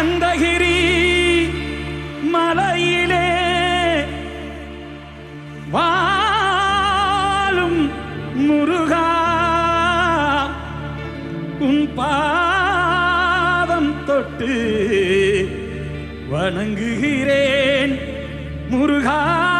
கந்தகிரி மலையிலே வாழும் முருகா. உன் பாதம் தொட்டு வணங்குகிறேன் முருகா.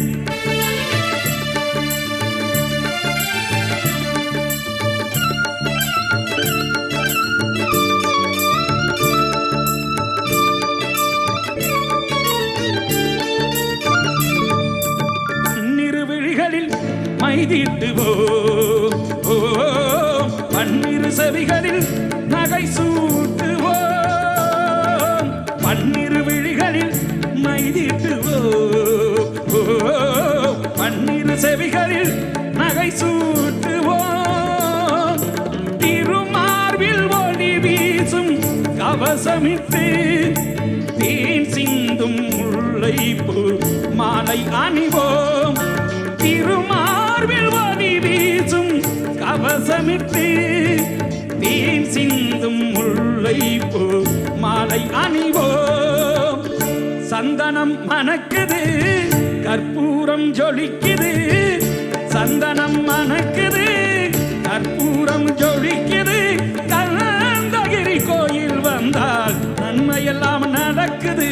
மைதீட்டுவோம் ஓ பன்னிரு செவிகளில் நகை சூட்டுவோம். பன்னிரு விழிகளில் மைதீட்டுவோம் ஓ பன்னிரு செவிகளில் நகை சூட்டுவோம். திருமார்பில் ஒளி வீசும் கவசமிட்டு தேன் சிந்தும் முல்லை போல் மாலை அணிவோம். மார்பில் வாதி வீசும் கவசமிட்டு தேன் சிந்தும் முல்லை முல்லைப்பூ மாலை அணிவோம். சந்தனம் மணக்குது கற்பூரம் ஜொலிக்குது. சந்தனம் மணக்குது கற்பூரம் ஜொலிக்குது. கலந்தகிரி கோயில் வந்தால் நன்மையெல்லாம் நடக்குது.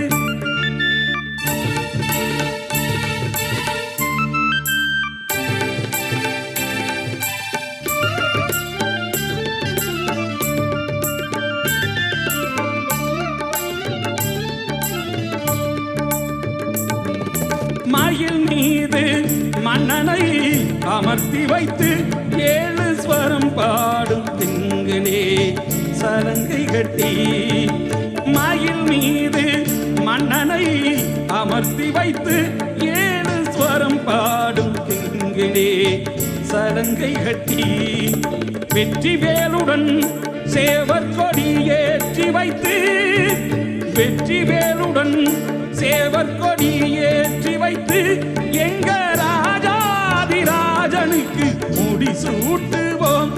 மயில் மீது மன்னனை அமர்த்தி வைத்து ஏழு ஸ்வரம் பாடும் திங்குனே சலங்கை கட்டி. மயில் மீது மன்னனை அமர்த்தி வைத்து ஏழு ஸ்வரம் பாடும் திங்குனே சலங்கை கட்டி. வெற்றி வேலுடன் சேவற்கொடி ஏற்றி வைத்து வெற்றி வேலுடன் சேவற்கொடியே சூட்டுவோம்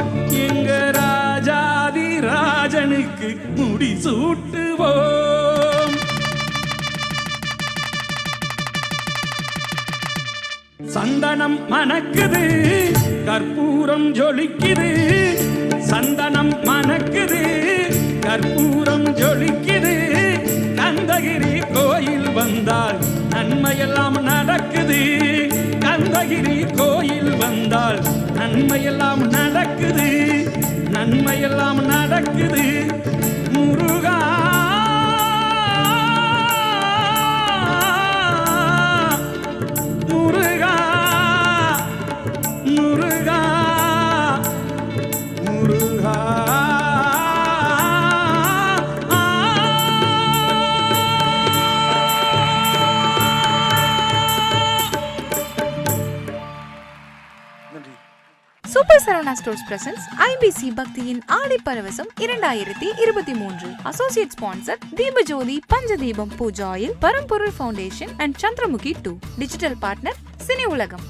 எங்க ராஜாதிராஜனுக்கு முடி சூட்டுவோம். சந்தனம் மணக்குது கற்பூரம் ஜொலிக்குது. சந்தனம் மணக்குது கற்பூரம் ஜொலிக்குது. கந்தகிரி கோயில் வந்தால் நன்மையெல்லாம் நடக்குது. கந்தகிரி கோயில் வந்தால் நன்மையெல்லாம் நடக்குது நன்மையெல்லாம் நடக்குது. Super Saravana stores presents IPC பக்தியின் ஆடி பரவசம் இரண்டாயிரத்தி இருபத்தி மூன்று. Associate sponsor Deepajothi Panchadeepam Pooja oil Paramporul foundation and Chandramukhi two. Digital partner Cini Ulagam.